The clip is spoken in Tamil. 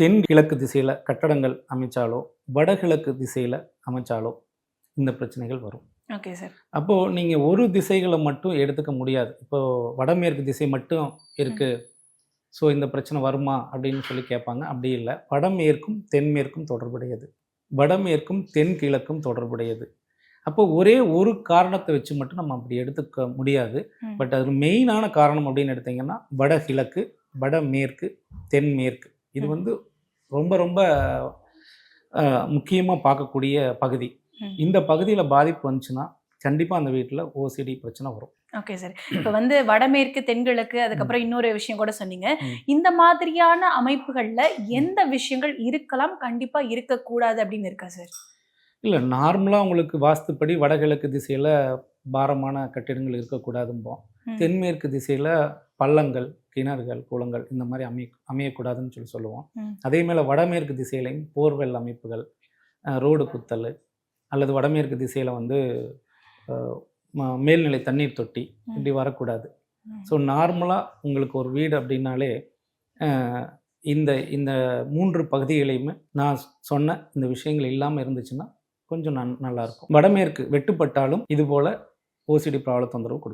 தென் கிழக்கு திசையில் கட்டடங்கள் அமைச்சாலோ வடகிழக்கு திசையில் அமைச்சாலோ இந்த பிரச்சனைகள் வரும். Okay sir. அப்போது நீங்கள் ஒரு திசைகளை மட்டும் எடுத்துக்க முடியாது. இப்போது வடமேற்கு திசை மட்டும் இருக்குது ஸோ இந்த பிரச்சனை வருமா அப்படின்னு சொல்லி கேட்பாங்க. அப்படி இல்லை. வடமேற்கும் தென்மேற்கும் தொடர்புடையது. வடமேற்கும் தென் கிழக்கும் தொடர்புடையது. அப்போ ஒரே ஒரு காரணத்தை வச்சு மட்டும் நம்ம அப்படி எடுத்துக்க முடியாது. பட் அது மெயினான காரணம் அப்படின்னு எடுத்தீங்கன்னா வடகிழக்கு வடமேற்கு தென்மேற்கு இது. வந்து ரொம்ப ரொம்ப முக்கியமாக பார்க்கக்கூடிய பகுதி. இந்த பகுதியில் பாதிப்பு வந்துச்சுன்னா கண்டிப்பாக அந்த வீட்டில் ஓசிடி பிரச்சனை வரும் ஓகே சார் இப்போ வந்து வடமேற்கு தென்கிழக்கு அதுக்கப்புறம் இன்னொரு விஷயம் கூட சொன்னீங்க. இந்த மாதிரியான அமைப்புகள்ல எந்த விஷயங்கள் இருக்கலாம் கண்டிப்பா இருக்கக்கூடாது அப்படின்னு இருக்கா சார் இல்லை நார்மலாக உங்களுக்கு வாஸ்துப்படி வடகிழக்கு திசையில் பாரமான கட்டிடங்கள் இருக்கக்கூடாதும்போம். தென்மேற்கு திசையில் பள்ளங்கள் கிணறுகள் குளங்கள் இந்த மாதிரி அமைய அமையக்கூடாதுன்னு சொல்லி சொல்லுவோம். அதே மேலே வடமேற்கு திசையிலையும் போர்வெல் அமைப்புகள் ரோடு குத்தல் அல்லது வடமேற்கு திசையில் வந்து மேல்நிலை தண்ணீர் தொட்டி. இப்படி வரக்கூடாது. ஸோ நார்மலாக உங்களுக்கு ஒரு வீடு அப்படின்னாலே இந்த இந்த மூன்று பகுதிகளையுமே நான் சொன்ன இந்த விஷயங்கள் இல்லாமல் இருந்துச்சுன்னா கொஞ்சம் நன் நல்லாயிருக்கும் வடமேற்கு வெட்டுப்பட்டாலும் இது போல் ஓசிடி ப்ராப்ளம் தொந்தரவு கொடுக்கும்